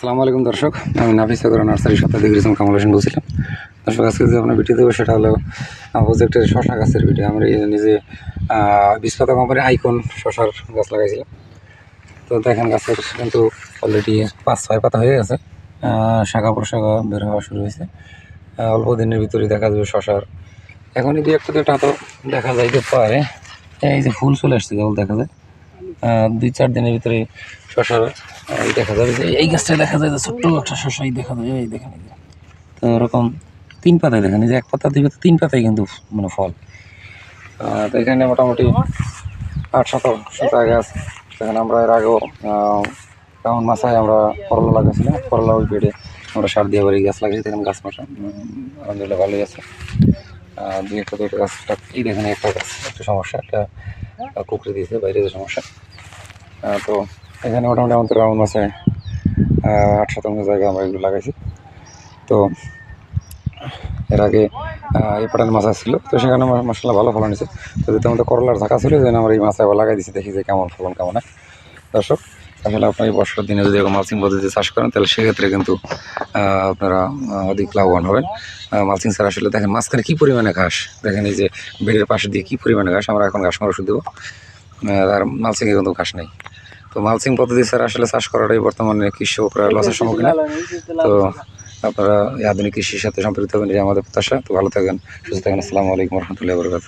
আসসালামু আলাইকুম দর্শক, আমি নাফিস সাগর নার্সারি সপ্তাহ ডিগ্রি কামাল হোসেন বলছিলাম। দর্শক, আজকে যে আপনার ভিডিও দেবো সেটা হলো প্রজেক্টের শশা গাছের ভিডিও। আমরা এই নিজে বিশ্বতা কোম্পানির আইকন শশার গাছ লাগাইছিলাম। তো দেখেন গাছের কিন্তু অলরেডি পাঁচ, ছয় পাতা হয়ে গেছে। শাখা প্রশাখা বের হওয়া শুরু হয়েছে। অল্প দিনের ভিতরে দেখা যাবে শশার। এখনই দু একটা দুটা তো দেখা যাইতে পারে। এই যে ফুল চলে আসছে, কেবল দেখা যায়। দুই চার দিনের ভিতরে শশার এই দেখা যাবে যে এই গাছটা দেখা যায় যে ছোট্ট একটা শশাই দেখা যায়, এই দেখেন তো ওরকম তিন পাতায় দেখেন যে এক পাতা, দুই পাতা, তিন পাতায় কিন্তু মানে ফল। তো এখানে মোটামুটি আট শতাংশ জায়গা আছে। সেখানে আমরা এর আগেও কেমন মাথায় আমরা করলা লাগাইছিলাম। করলা ওই পেটে আমরা সার দিয়ে বাড়ি গাছ লাগিয়েছি দেখেন গাছ মাসা আলহামদুলিল্লাহ ভালোই আছে। দুই একটা, দুইটা গাছ, এই দেখেন একটা গাছ, একটু সমস্যা, একটা কুকড়ে দিয়েছে, বাইরে যে সমস্যা। তো এখানে মোটামুটি আমাদের রাউন্ড মাসে আট শতাংশ জায়গা আমরা এগুলো লাগাইছি। তো এর আগে এই পাটান মাছ ছিল তো সেখানে মশলা ভালো ফলন হয়েছে। তো যদি আমাদের করলার ঢাকা ছিল যেন আমরা এই মাছ আবার লাগাই দিচ্ছি দেখি যে কেমন ফলন, কেমন দর্শক আসলে আপনার এই বর্ষার দিনে যদি এরকম পদ্ধতিতে চাষ করেন, তাহলে সেক্ষেত্রে কিন্তু আপনারা অধিক লাভবান হবেন। মালচিং স্যার আসলে দেখেন মাঝখানে কী পরিমাণে ঘাস। দেখেন এই যে বেডের পাশে দিয়ে কী পরিমাণে ঘাস, আমরা এখন ঘাস মারা ওষুধ দেবো। আর মালচিংয়ে কিন্তু ঘাস নেই। তো মালসিং পদ্ধতি স্যার আসলে চাষ করাটাই বর্তমানে কৃষকরা লসের সম্মুখীন। তো আপনারা আধুনিক কৃষির সাথে সম্পৃক্ত হবেন যে আমাদের প্রত্যাশা। তো ভালো থাকেন সুস্থ থাকেন। আসসালামু আলাইকুম রহমতুল্লাহ বরকাত